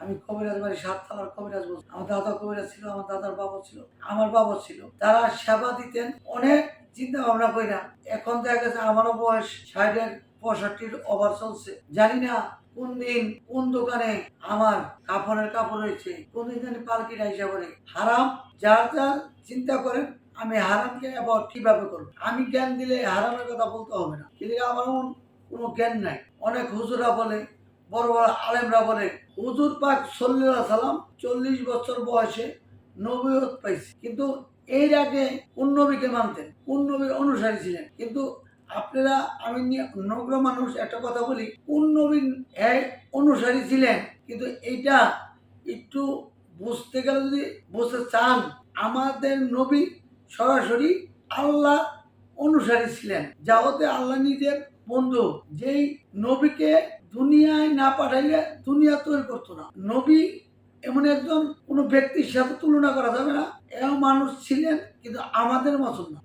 আমি কবিরাজ বাড়ি সাত থানার কবিরাজ বলছি। আমার দাদা কবিরাজ ছিল, আমার দাদার বাবা ছিল, আমার বাবা ছিল। তারা সেবা দিতেন, অনেক চিন্তা ভাবনা কইরা। এখন দেখা গেছে আমারও বয়স ষাটের, পঁয়ষট্টির ওভার চলছে। জানি না কোন দিন কোন দোকানে আমার কাপড়ের কাপড় রয়েছে, কোন দিন জানি পালকিটা হিসাব করে হারাম, যার যার চিন্তা করেন, আমি হারামকে আবার কীভাবে করব? আমি জ্ঞান দিলে হারামের কথা বলতে হবে না। কিন্তু আমার কোনো জ্ঞান নাই। অনেক হুজুরা বলে, বড় বড় আলেমরা বলে, হুজুর পাক সাল্লাল্লাহু সালাম চল্লিশ বছর বয়সে নবীয়ত পাইছে। কিন্তু এর আগে কোন নবীকে মানতেন? কোন নবীর অনুসারী ছিলেন? কিন্তু আপনারা, আমি নগ্র মানুষ একটা কথা বলি, কোন এক অনুসারী ছিলেন? কিন্তু এইটা একটু বুঝতে গেলে যদি বুঝতে চান, আমাদের নবী সরাসরি আল্লাহ অনুসারী ছিলেন। যাওয়াতে আল্লাহ নিজের বন্ধু, যেই নবীকে দুনিয়ায় না পাঠাইলে দুনিয়া তৈরি করতো না। নবী এমন একজন, কোনো ব্যক্তির সাথে তুলনা করা যাবে না। এও মানুষ ছিলেন, কিন্তু আমাদের মতন না।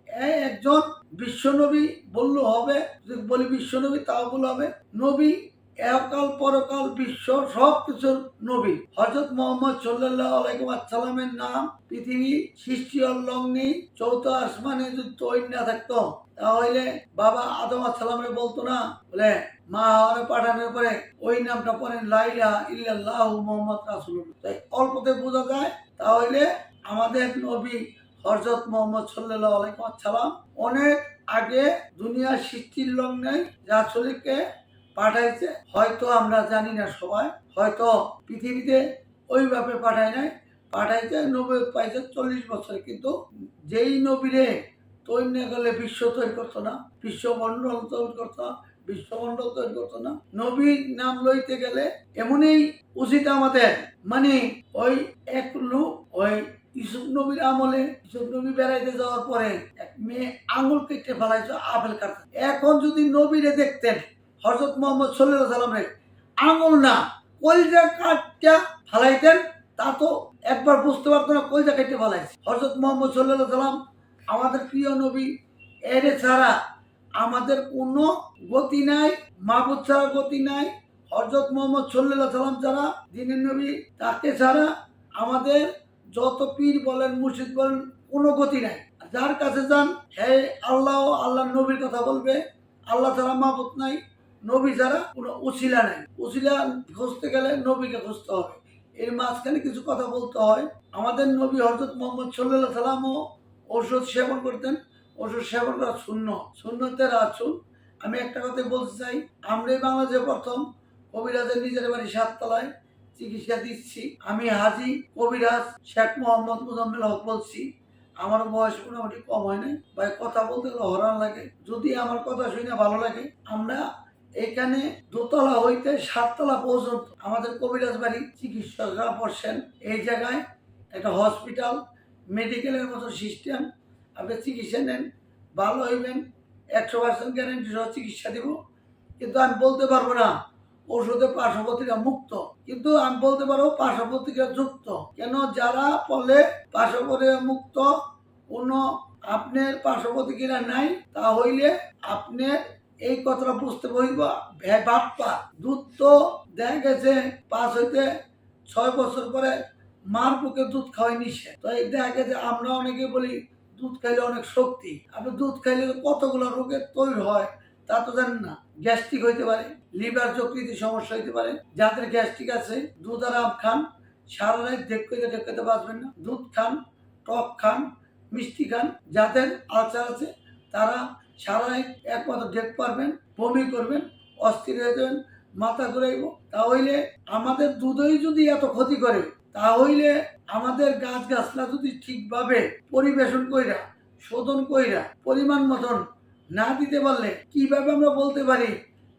একজন বিশ্বনবী বলল হবে, যদি বলি বিশ্বনবী তাও বলে হবে। নবী একাল পরকাল, বিশ্ব সব কিছুর নবী। হজরত মোহাম্মদ সাল্লাহ আলাইকুম আসসালামের নাম, পৃথিবী, সৃষ্টি লগ্নি চৌথ আসমানে যদি তৈরি থাকতো, তাহলে বাবা আদম আসসালামে বলতো না, বলে, মা হাওয়ারে পাঠানোর পরে ওই নামটা পড়েন লাইলা ইল্লাল্লাহ মোহাম্মদ রাসুল্লাহ তাই অল্পতে বোঝা যায়, তাহলে আমাদের নবী হজরত মোহাম্মদ সাল্লাহ আলাইকুম আসসালাম অনেক আগে দুনিয়ার সৃষ্টির লগ্নে রাসুলকে পাঠাইছে। হয়তো আমরা জানি না সবাই। হয়তো পৃথিবীতে ওইভাবে পাঠায় নাই। পাঠাইছে নবী পাইছে চল্লিশ বছর। কিন্তু যেই নবীরে তৈরি করলে বিশ্ব তৈরি করতো না, বিশ্বমণ্ডল তৈরি করতো না বিশ্বমণ্ডল তৈরি করতো না। নবীর নাম লইতে গেলে এমনই উচিত আমাদের। মানে ওই এক লোক, ওই ইসুফ নবীর আমলে ইসুফ নবী বেড়াইতে যাওয়ার পরে এক মেয়ে আঙুল কেটে ফেলাইছে আপেল কাটতে। এখন যদি নবীরে দেখতেন হজরত মোহাম্মদ সাল্লাহ সাল্লামে আঙুল না। কলজা কাটটা ফালাইতেন, তা তো একবার বুঝতে পারতো না, কলজা কেটে ফালাইছে। হজরত মোহাম্মদ সাল্লাহ সাল্লাম, আমাদের প্রিয় নবী, এর ছাড়া আমাদের কোনো গতি নাই মাহবুদ ছাড়া গতি নাই। হজরত মোহাম্মদ সাল্লাহ সাল্লাম ছাড়া দিনের নবী, তাকে ছাড়া আমাদের যত পীর বলেন, মুর্শিদ বলেন, কোনো গতি নাই। যার কাছে যান, হে আল্লাহ আল্লাহ নবীর কথা বলবে। আল্লাহ ছাড়া মাহবুদ নাই। নবী ছাড়া কোনো উসিলা নাই। উসিলা খুঁজতে গেলে নবীকে খুঁজতে হবে। এর মাঝখানে কিছু কথা বলতে হয়। আমাদের নবী হজরত মোহাম্মদ সাল্লাহ সাল্লামও ওষুধ সেবন করতেন। ওষুধ সেবন করা শূন্য শূন্যতে রাসুল আমি একটা কথা বলতে চাই। আমরাই বাংলাদেশে প্রথম কবিরাজের নিজের বাড়ি সাততলায় চিকিৎসা দিচ্ছি। আমি হাজি কবিরাজ শেখ মোহাম্মদ মুজাম্মেল হক বলছি। আমার বয়স মোটামুটি কম হয় নাই। ভাই, কথা বলতে গেলে হরান লাগে। যদি আমার কথা শুনে ভালো লাগে, আমরা এখানে দোতলা হইতে সাততলা পর্যন্ত আমাদের কবিরাজ বাড়ি চিকিৎসকরা বসেন। এই জায়গায় একটা হসপিটাল মেডিকেলের মতো সিস্টেম আপনি চিকিৎসা নেন, ভালো হইবেন, একশো পার্সেন্ট গ্যারেন্টি সহ চিকিৎসা দিব। কিন্তু আমি বলতে পারব না, ওষুধে পার্শ্ববর্তীরা মুক্ত। কিন্তু আমি বলতে পারব পার্শ্ববর্তীরা যুক্ত। কেন? যারা বলে পার্শ্ববর্তীরা মুক্ত, কোনো আপনার পার্শ্ববর্তীরা নাই, তা হইলে আপনার এই কথাটা বুঝতে বইব বাপ্পা, দুধ তো দেখা গেছে পাঁচ হইতে ছয় বছর পরে মার বুকে দুধ খাওয়াই নিষেধ। তো এই দেখা গেছে আমরা অনেকে বলি, দুধ খাইলে অনেক শক্তি। আপনি দুধ খাইলে কতগুলো রোগের তৈরি হয় তা তো জানেন না। গ্যাস্ট্রিক হইতে পারে, লিভার যকৃতি সমস্যা হইতে পারে। যাদের গ্যাস্ট্রিক আছে, দুধ আরাম খান, সারা রাত দেখতে দেখতে বাঁচবেন না। দুধ খান, টক খান, মিষ্টি খান, যাদের আলসার আছে, তারা সারা রাত একমাত্র দেখ পারবেন, বমি করবেন, অস্থির হয়ে যাবেন, মাথা ঘুরাইব। তাহলে আমাদের দুধই যদি এত ক্ষতি করে, তাহলে আমাদের গাছ গাছলা যদি ঠিকভাবে পরিবেশন কইরা, শোধন কইরা, পরিমাণ মতন না দিতে পারলে কীভাবে আমরা বলতে পারি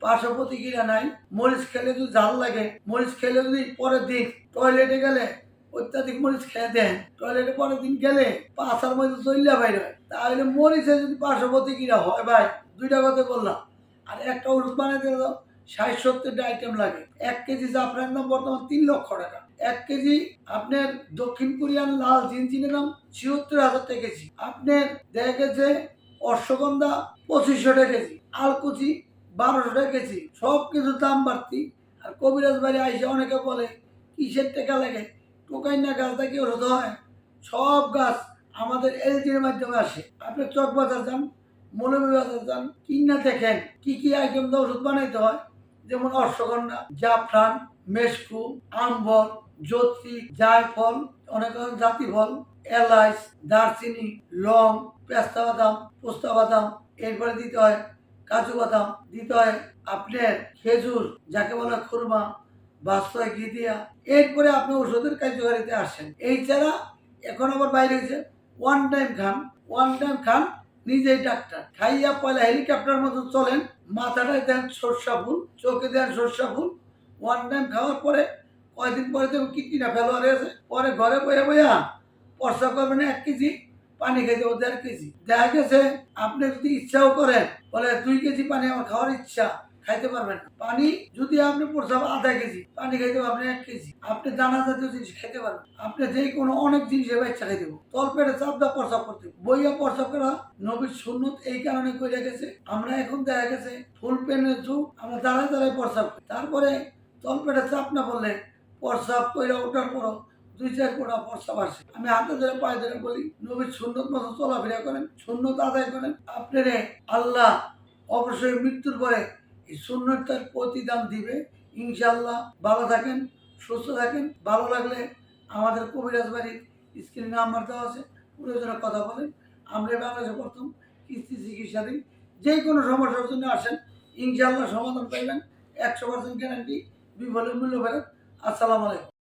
পার্শ্ব প্রতিক্রিয়া নাই? মরিচ খেলে যদি ঝাল লাগে, মরিচ খেলে যদি পরের দিন টয়লেটে গেলে অত্যাধিক মরিচ খেয়ে দেন। টয়লেটে পরের দিন গেলে পাশার মধ্যে চল্লা ভাই হয় তাহলে মরিচে যদি পার্শ্ব প্রতিক্রিয়া হয় ভাই, দুইটা কথা বললাম। আর একটা ওষুধ বানাইতে গেলেও ষাট সত্তরটা আইটেম লাগে। এক কেজি জাফরানের দাম বর্তমান তিন লক্ষ টাকা। এক কেজি আপনার দক্ষিণ কোরিয়ান লাল জিনজিনের দাম ছিয়াত্তর হাজার টাকা কেজি। আপনার দেখা গেছে অশ্বগন্ধা পঁচিশশো টাকা কেজি, আলকুচি বারোশো টাকা কেজি। সব কিছুর দাম বাড়তি। আর কবিরাজ বাড়ি আইসে অনেকে বলে, কিসের টাকা লাগে? টোকাইনা গাছ থেকে ওষুধ হয়। সব গাছ আমাদের এলজির মাধ্যমে আসে। আপনি চক বাজার যান, মৌলভী বাজার যান, কিনা দেখেন কি কি আইটেম দিয়ে ওষুধ বানাইতে হয়। যেমন অশ্বগন্ধা, জাফরান মেসকু আম্বর জ্যোতি, জায়ফল, অনেক জাতি ফল এলাচ দারচিনি, লং, পেস্তা বাদাম, পোস্তা বাদাম, এরপরে দিতে হয় কাজু বাদাম। দিতে হয় আপনার খেজুর, যাকে বলে খুরমা বাস্তয় ঘি দিয়া এরপরে আপনি ওষুধের কার্যকারিতা আসেন এই ছাড়া এখন আবার বাইরে হয়েছে ওয়ান টাইম খান ওয়ান টাইম খান, নিজেই ডাক্তার। খাইয়া পয়লা হেলিকপ্টার মতো চলেন মাথাটায় দেন সর্ষা ফুল, চোখে দেন সর্ষা ফুল ওয়ান টাইম খাওয়ার পরে কয়দিন পরে তো কিডনিটা ফেল গেছে পরে ঘরে বয়ে বইয়া প্রস্রাব করবেন এক কেজি, পানি খেয়ে হবে দেড় কেজি। দেখা গেছে, আপনি যদি ইচ্ছাও করেন, বলে দুই কেজি পানি আমার খাওয়ার ইচ্ছা খাইতে পারবেন। পানি যদি আপনি প্রস্রাব আধা কেজি, পানি খাইতে পারবেন এক কেজি। আপনি দানা জাতীয় জিনিস খাইতে পারবেন। আপনি যে কোনো অনেক জিনিসের বাচ্চা খাইতে পারবেন। তল পেটে চাপ দা প্রস্রাব করতে। বইয়া প্রস্রাব করা নবীর সুন্নত এই কারণে করে গেছে। আমরা এখন দেখা গেছে ফুল পেনের যুগ, আমরা দাঁড়ায় দাঁড়ায় প্রস্রাব করি। তারপরে তল পেটে চাপ না পড়লে প্রস্রাব কইরা ওঠার পরও দুই চার কোটা প্রস্তাব আসে। আমি হাতে ধরে পায়ে ধরে বলি, নবীর সুন্নত মতো চলাফেরা করেন, সুন্নত আদায় করেন। আপনারে আল্লাহ অবশ্যই মৃত্যুর পরে সুন্নতটার প্রতিদান দিবে। ইনশাল্লাহ ভালো থাকেন, সুস্থ থাকেন। ভালো লাগলে আমাদের কবিরাজ বাড়ির স্ক্রিন নাম্বার দেওয়া আছে, প্রয়োজনে কথা বলেন। আমরা বাংলাদেশে প্রথম কিস্তি চিকিৎসা দিই। যে কোনো সমস্যার জন্য আসেন ইনশাল্লাহ সমাধান পাইবেন। একশো পার্সেন্ট গ্যারান্টি বিফলের মূল্য ফেরত। আসসালামু আলাইকুম।